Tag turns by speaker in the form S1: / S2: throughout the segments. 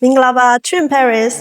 S1: မင်္ဂလာပါ Twin Paris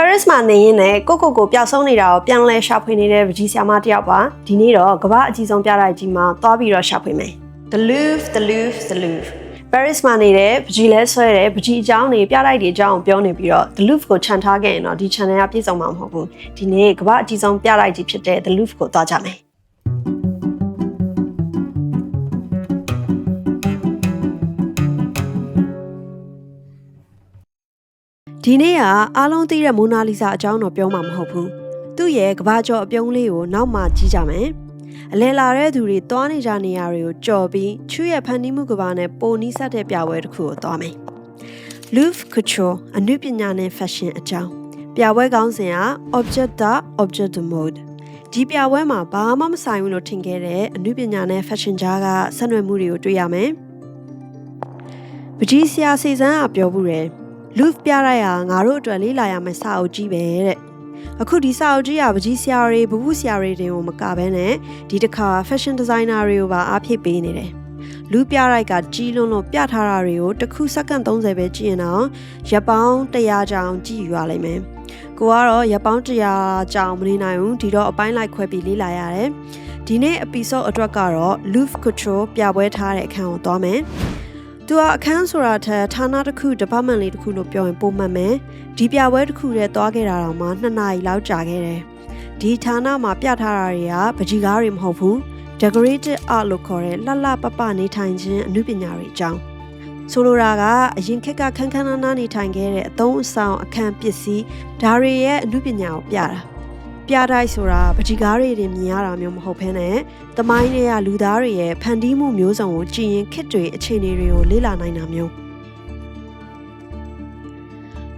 S1: Paris မှာနေရင်းနဲ့ကိုကိုကိုပျောက်ဆုံးနေတာကိုပြန်လဲရှာဖွေနေတဲ့ဗကြီးဆရာမတစ်ယောက်ပါဒီနေ့တော့ကမ္ဘာအကြီးဆုံးပြတိုက်ကြီးမှာသွားပြီးတော့ရှာဖွေမယ် The Louvre The Louvre The Louvre Paris မှာနေတဲ့ဗကြီးလဲဆွဲတဲ့ဗကြီးအကြောင်းတွေပြတိုက်တွေအကြောင်းပြောနေပြီးတော့ The Louvre ကိုခြံထားခဲ့ရင်တော့ဒီ channel ကပြည့်စုံမှာမဟုတ်ဘူးဒီနေ့ကမ္ဘာအကြီးဆုံးပြတိုက်ကြီးဖြစ်တဲ့ The Louvre ကိုသွားကြမယ် ဒီနေ့ကအားလုံးသိတဲ့မိုနာလီဇာအကြောင်းတော့ပြောမှာမဟုတ်ဘူးသူ့ရဲ့ကဘာကျော်အပြုံးလေးကိုနောက်မှကြည့်ကြမယ်အလဲလာတဲ့သူတွေသွားနေကြနေရာတွေကိုကြော်ပြီးချူရဲ့ဖန်တီးမှုကဘာနဲ့ပိုနီးစပ်တဲ့ပြပွဲတစ်ခုကိုသွားမယ် Louvre Couture အနုပညာနဲ့ fashion အကြောင်းပြပွဲကောင်းစဉ်က Object the Object the Mode ဒီပြပွဲမှာဘာမှမဆိုင်ဘူးလို့ထင်ခဲ့တဲ့အနုပညာနဲ့ fashion ကြားကဆက်နွယ်မှုတွေကိုတွေ့ရမယ်ပကြီးဆရာစီစန်းကပြောဘူးတယ် Louvre ပြလိုက်ရငါတို့အတွက်လေးလာရမယ့်စာအုပ်ကြီးပဲတဲ့အခုဒီစာအုပ်ကြီးကပကြီးဆရာတွေဘဘူးဆရာတွေတင်ကိုမကဘဲနဲ့ဒီတစ်ခါ fashion designer တွေကိုပါအားဖြည့်ပေးနေတယ်လူပြရိုက်ကကြီးလွန်းလို့ပြထားတာတွေကိုတစ်ခုစက္ကန့်30ပဲကြည့်ရင်တော့ရပ်ပေါင်း100ကြောင်ကြည့်ယူရလိမ့်မယ်ကိုကတော့ရပ်ပေါင်း100ကြောင်မနေနိုင်ဘူးဒီတော့အပိုင်းလိုက်ခွဲပြီးလေးလာရတယ်ဒီနေ့ episode အတွက်ကတော့ Louvre Couture ပြပွဲထားတဲ့အခန်းကိုသွားမယ် သူကအခန်းဆိုတာထက်ဌာနတစ်ခု department လေးတစ်ခုလို့ပြောရင်ပုံမှန်မယ်ဒီပြပွဲတစ်ခုတည်းသွားခဲ့တာတော့မှ2နာရီလောက်ကြာခဲ့တယ်ဒီဌာနမှာပြထားတာတွေကပကြီကားတွေမဟုတ်ဘူး decorated art လို့ခေါ်တဲ့လှလှပပနေထိုင်ခြင်းအမှုပညာတွေအကြောင်းဆိုလိုတာကအရင်ခေတ်ကခန်းခန်းနားနားနေထိုင်ခဲ့တဲ့အသုံးအဆောင်အခန်းပစ္စည်းဒါတွေရဲ့အမှုပညာကိုပြတာ ပြတိုက်ဆိုတာပကြီကားတွေတင်မြင်ရတာမျိုးမဟုတ်ဘဲနဲ့တမိုင်းတွေကလူသားတွေရဲ့ဖန်တီးမှုမျိုးစုံကိုကြည်ရင်ခစ်တွေအခြေအနေတွေကိုလေ့လာနိုင်တာမျိုး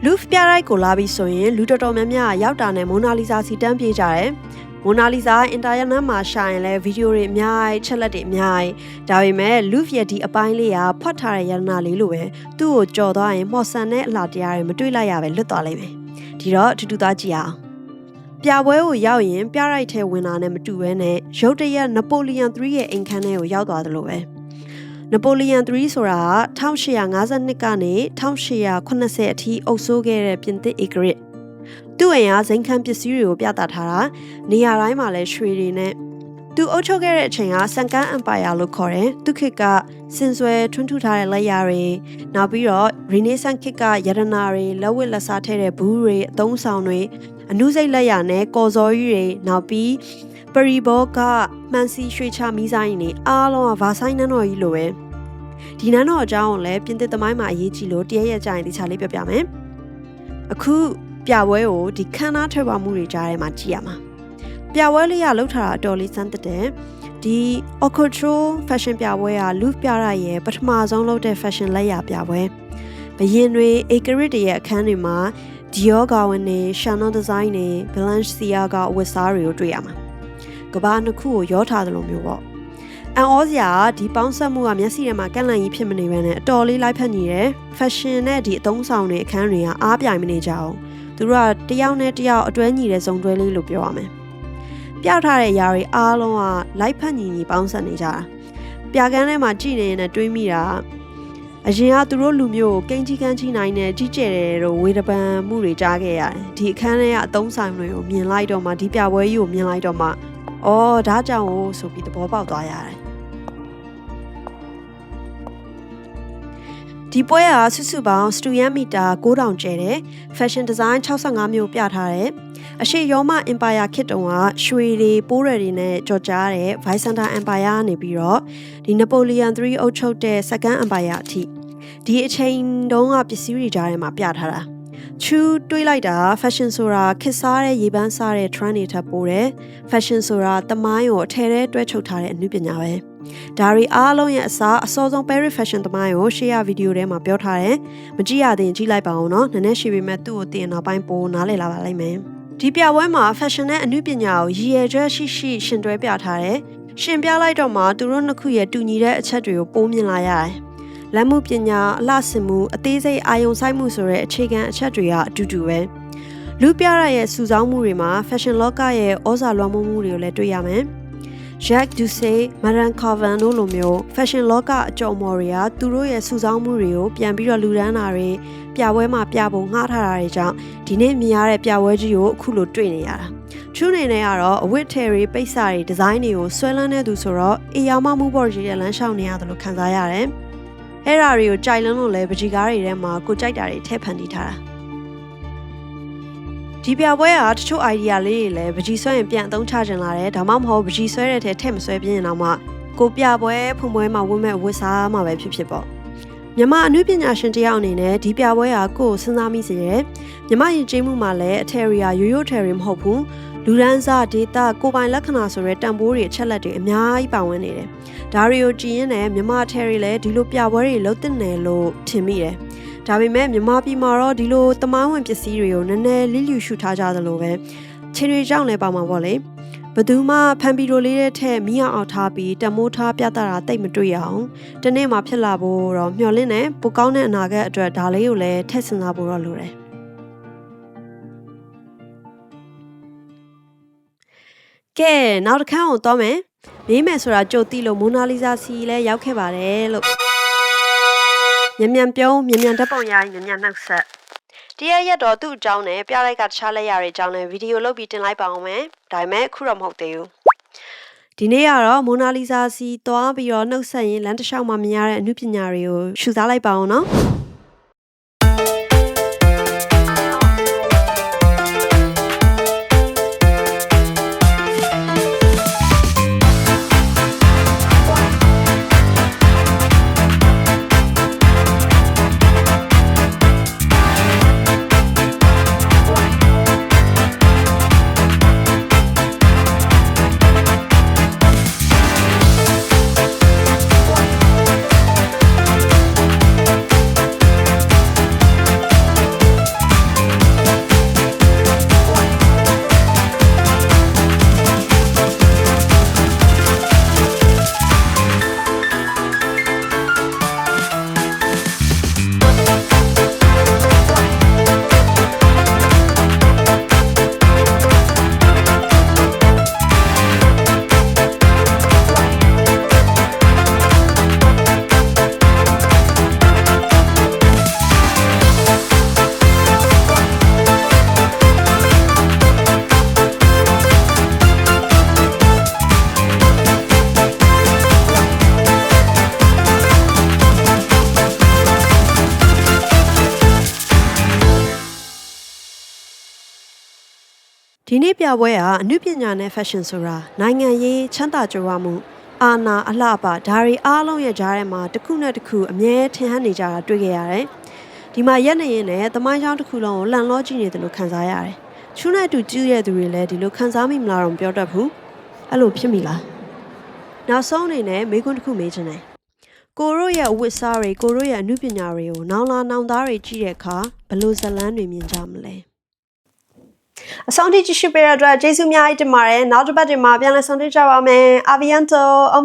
S1: လူဖ်ပြရိုက်ကိုလာပြီးဆိုရင်လူတော်တော်များများရောက်တာနဲ့မိုနာလီဇာစီတန်းပြေးကြတယ်။မိုနာလီဇာအင်တာနက်မှာရှာရင်လည်းဗီဒီယိုတွေအများကြီးချက်လက်တွေအများကြီးဒါပေမဲ့လူဖ်ရဲ့ဒီအပိုင်းလေးကဖွက်ထားတဲ့ရတနာလေးလိုပဲသူ့ကိုကြော်သွားရင်မော်ဆန်တဲ့အလှတရားတွေမတွေ့လိုက်ရပဲလွတ်သွားလိမ့်မယ်။ဒီတော့ထူးထူးသားကြည့်အောင်။ ပြပွဲကိုရောက်ရင်ပြရိုက်ထဲဝင်တာနဲ့မတူဘဲနဲ့ရုတ်တရက်နပိုလီယန်3ရဲ့အိမ်ခန်းထဲကိုရောက်သွားတယ်လို့ပဲ။နပိုလီယန်3ဆိုတာ1852ကနေ1880အထိအုပ်စိုးခဲ့တဲ့ပြင်သစ်ဧကရစ်သူ့အိမ်ကဇိမ်ခံပစ္စည်းတွေကိုပြသထားတာနေရာတိုင်းမှာလည်းရွှေတွေနဲ့သူအုပ်ချုပ်ခဲ့တဲ့အချိန်ကစန်ကန်အမ်ပါယာလို့ခေါ်တယ်သူခေတ်ကစင်ဆွဲထွန်းထူထားတဲ့လက်ရာတွေနောက်ပြီးတော့ရီနေဆန်ခေတ်ကရတနာတွေလက်ဝတ်လက်စားထဲတဲ့ဘူးတွေအသုံးဆောင်တွေ အနုစိတ်လက်ရာနဲ့ကော်စော်ကြီးတွေနောက်ပြီးပရီဘောကမှန်စီရွှေချမီးဆိုင်နေအားလုံးကဗာဆိုင်နန်းတော်ကြီးလိုပဲဒီနန်းတော်အကြောင်းကိုလည်းပြင်သစ်သမိုင်းမှာအရေးကြီးလို့တရရက်ကြရင်တခြားလေးပြောပြမယ်အခုပြပွဲကိုဒီခန်းနာထွက်ပါမှုတွေကြားထဲမှာကြည့်ရမှာပြပွဲလေးကလှုပ်ထားတာအတော်လေးစမ်းသက်တယ်ဒီ Ocotro Fashion ပြပွဲက Louvre ပြရရဲ့ပထမဆုံးလုပ်တဲ့ fashion လက်ရာပြပွဲဘရင်တွေ Acrylic တွေရဲ့အခန်းတွေမှာ Dior ကဝင်နေ Chanel design တွေ Balenciaga အဝတ်စားတွေကိုတွေ့ရမှာကဘာနှစ်ခုကိုရောထားသလိုမျိုးပေါ့အန်ဩစရာဒီပေါင်းဆက်မှုကမျက်စိထဲမှာကန့်လန့်ကြီးဖြစ်မနေဘဲနဲ့အတော်လေးလိုက်ဖက်နေတယ်။ fashion နဲ့ဒီအသုံးဆောင်တွေအခန်းတွေကအားပြိုင်မနေကြအောင်။သူတို့ကတယောက်နဲ့တယောက်အတွဲညီတဲ့ဇုံတွဲလေးလို့ပြောရမယ်။ပြထားတဲ့အရာတွေအားလုံးကလိုက်ဖက်ညီညီပေါင်းဆက်နေကြတာ။ပြကန်းထဲမှာကြည်နေရင်တွေးမိတာ အရင်ကသူတို့လူမျိုးကိုကိန်းကြီးကန်းကြီးနိုင်နဲ့ကြီးကျယ်တယ်လို့ဝေဒပန်မှုတွေကြားခဲ့ရတယ်။ဒီအခန်းထဲကအသုံးဆောင်တွေကိုမြင်လိုက်တော့မှဒီပြပွဲကြီးကိုမြင်လိုက်တော့မှအော်ဒါကြောင့်ကိုဆိုပြီးသဘောပေါက်သွားရတယ်ဒီပွဲကစုစုပေါင်းစတူယန်မီတာ9000ကျဲတယ် fashion design 65မျိုးပြထားတယ်အရှိရောမ empire ခေတ်တုန်းကရွှေတွေပိုးရတွေနဲ့ကြော်ကြားတဲ့ Vicenta empire ကနေပြီးတော့ဒီ Napoleon 3အုပ်ချုပ်တဲ့ second empire အထိ ဒီအချိန်တုန်းကပစ္စည်းတွေကြားထဲမှာပြထားတာချူတွေးလိုက်တာ fashion ဆိုတာခစ်စားတဲ့ရေပန်းစားတဲ့ trend တွေထပ်ပိုးတယ် fashion ဆိုတာတမိုင်းကိုအထည်ထဲတွဲချုပ်ထားတဲ့အနုပညာပဲဒါရီအားလုံးရဲ့အစားအစောဆုံး Paris Fashion သမိုင်းကိုရှေ့ရဗီဒီယိုထဲမှာပြောထားတယ်။မကြည့်ရသေးရင်ကြည့်လိုက်ပါဦးနော်။နည်းနည်းရှည်ပေမဲ့သူ့ကိုတင်နောက်ပိုင်းပိုနားလည်လာပါလိမ့်မယ်။ဒီပြပွဲမှာ fashion နဲ့အမှုပညာကိုရည်ရွယ်ချက်ရှိရှိရှင်တွဲပြထားတယ်။ရှင်ပြလိုက်တော့မှသူတို့နှစ်ခုရဲ့တူညီတဲ့အချက်တွေကိုပိုးမြင်လာရတယ်။ လက်မှုပညာအလှဆင်မှုအသေးစိတ်အာယုံဆိုင်မှုဆိုတဲ့အခြေခံအချက်တွေကအတူတူပဲ။လူပြရရဲ့စုဆောင်းမှုတွေမှာ fashion လောကရဲ့ဩဇာလွှမ်းမိုးမှုတွေကိုလည်းတွေ့ရမယ်။ Jacques Doucet, Maran Cavan တို့လိုမျိုး fashion လောကအကြော်မော်တွေကသူတို့ရဲ့စုဆောင်းမှုတွေကိုပြန်ပြီးတော့လူဒန်းတာတွေပြပွဲမှာပြပုံငှားထားတာတွေကြောင့်ဒီနေ့မြင်ရတဲ့ပြပွဲကြီးကိုအခုလိုတွေ့နေရတာ။ True နေနဲ့ကတော့အဝတ်ထည်တွေပိတ်စာတွေဒီဇိုင်းတွေကိုဆွဲလန်းတဲ့သူဆိုတော့အေယာမမှုပေါ်ကြီးတဲ့လမ်းလျှောက်နေရတယ်လို့ခံစားရတယ်။ အဲ့ဓာတွေကိုကြိုက်လန်းလို့လဲပကြီးကားတွေထဲမှာကိုကြိုက်တာတွေထည့်ဖန်တီးထားတာ။ဒီပြပွဲကတချို့ idea လေးတွေလည်းပကြီးဆွဲရင်ပြန်အသုံးချခြင်းလာတယ်ဒါမှမဟုတ်ပကြီးဆွဲတဲ့ထဲထည့်မဆွဲပြင်းရင်တော့မှကိုပြပွဲဖွင့်ပွဲမှာဝတ်မဲ့ဝတ်စားမှာပဲဖြစ်ဖြစ်ပေါ့မြမအနုပညာရှင်တယောက်အနေနဲ့ဒီပြပွဲဟာကိုယ်စဉ်းစားမိစေတယ်မြမယဉ်ကျေးမှုမှာလည်းအထယ်ရီယာရိုးရိုးထယ်ရီမဟုတ်ဘူး လူရန်စားဒေတာကိုပိုင်လက္ခဏာဆိုတဲ့တန်ဖိုးတွေအချက်လက်တွေအများကြီးပါဝင်နေတယ်ဒါတွေကိုကြည့်ရင်လည်းမြမထယ်ရီလည်းဒီလိုပြပွဲတွေလုံးတင်တယ်လို့ထင်မိတယ်ဒါပေမဲ့မြန်မာပြည်မှာတော့ဒီလိုတမိုင်းဝင်ပစ္စည်းတွေကိုနည်းနည်းလိလျူရှုထားကြသလိုပဲခြေတွေကြောင့်လည်းပါမှာပေါ့လေဘသူမှဖန်ပီတိုလေးတဲ့ထက်မိအောင်အောင်ထားပြီးတမိုးထားပြသတာတိတ်မတွေ့ရအောင်တနေ့မှဖြစ်လာဖို့တော့မျှော်လင့်နေပိုကောင်းတဲ့အနာဂတ်အတွက်ဒါလေးကိုလည်းထည့်စဉ်းစားဖို့တော့လိုတယ် ကဲနောက်တစ်ခါကိုတော့မယ်မေးမယ်ဆိုတာကြိုသိလို့မိုနာလီဇာစီလည်းရောက်ခဲ့ပါတယ်လို့မြန်မြန်ပြုံးမြန်မြန်ဓာတ်ပုံရိုင်းမြန်မြန်နှုတ်ဆက်တရရက်တော့သူ့အကြောင်းနဲ့ပြလိုက်ကတခြားလက်ရတွေအကြောင်းနဲ့ဗီဒီယိုလုပ်ပြီးတင်လိုက်ပါအောင်မယ်ဒါပေမဲ့အခုတော့မဟုတ်သေးဘူးဒီနေ့ကတော့မိုနာလီဇာစီသွားပြီးတော့နှုတ်ဆက်ရင်လမ်းတစ်လျှောက်မှာမြင်ရတဲ့အမှုပညာတွေကိုရှုစားလိုက်ပါအောင်နော် ဒီနေ့ပြပွဲကအမှုပညာနဲ့ fashion ဆိုတာနိုင်ငံရေးချမ်းသာကြွယ်ဝမှုအာနာအလှပဒါရီအားလုံးရဲ့ကြားထဲမှာတစ်ခုနဲ့တစ်ခုအမြဲထင်ဟပ်နေကြတာတွေ့ခဲ့ရတယ်။ဒီမှာရက်နေရင်လည်းသမိုင်းချောင်းတစ်ခုလုံးကိုလှန်လောကြည့်နေတယ်လို့ခံစားရတယ်။ချူးနဲ့အတူကြည့်ရတဲ့သူတွေလည်းဒီလိုခံစားမိမလားတော့မပြောတတ်ဘူး။အဲ့လိုဖြစ်မိလား။နောက်ဆုံးအနေနဲ့မိကွန်းတစ်ခုမေးချင်တယ်။ကိုရိုရဲ့အဝတ်စားတွေကိုရိုရဲ့အမှုပညာတွေကိုနောင်လာနောင်သားတွေကြည့်တဲ့အခါဘယ်လိုဇတ်လန်းတွေမြင်ကြမလဲ။ အဆုံးထိကြည့်ရှုပေးတဲ့အတွက်ကျေးဇူးအများကြီးတင်ပါတယ်နောက်တစ်ပတ်ဒီမှာပြန်လည်ဆုံတွေ့ကြပါမယ် Aviento on